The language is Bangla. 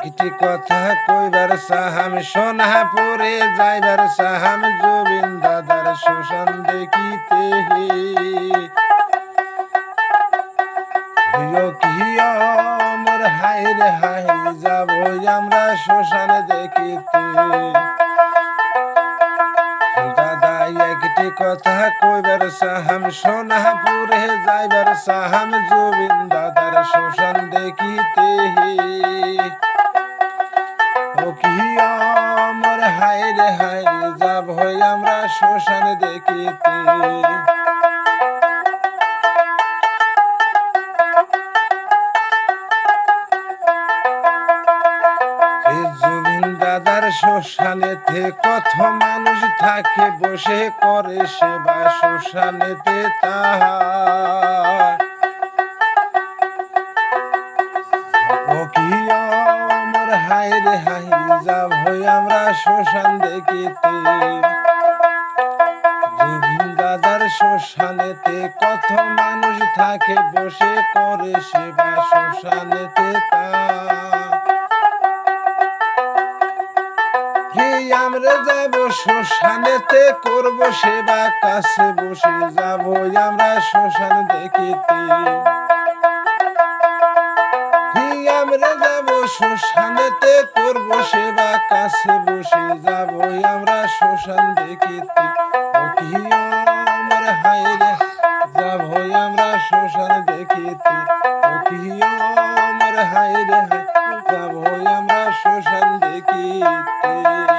একটি কথা কইবার সাহাম সোনাপুরে যাইবার সাহাম জুবিন দাদার শোষণ দেখিতে মোর হাই রে হাই যাব আমরা শ্মশান দেখিতে। দাদা, একটি কথা কইবার সাহাম সোনাপুরে যাইবার সাহাম জুবিন দাদার শোষণ দেখিতে কি আমার? হাই রে হাই যাব আমরা শ্মশান দেখিতে। দাদার শ্মশানেতে কত মানুষ থাকে, বসে করে সেবা শ্মশানেতে তাহার। হাই রে হাই যাব হই আমরা শ্মশান দেখিতে। দাদার শ্মশানেতে কত মানুষ থাকে, বসে করে সেবা শ্মশানেতে কি আমরা যাব শ্মশানেতে, করব সেবা কাছে বসে যাব আমরা শ্মশান দেখিতে। আমরা যাব শ্মশানেতে করব সেবা, কাছে বসে যাব আমরা শ্মশান দেখিতে। আমার হাইরে যাব আমরা শ্মশান দেখিতে। আমার হাইরে যাব আমরা শ্মশান দেখিতে।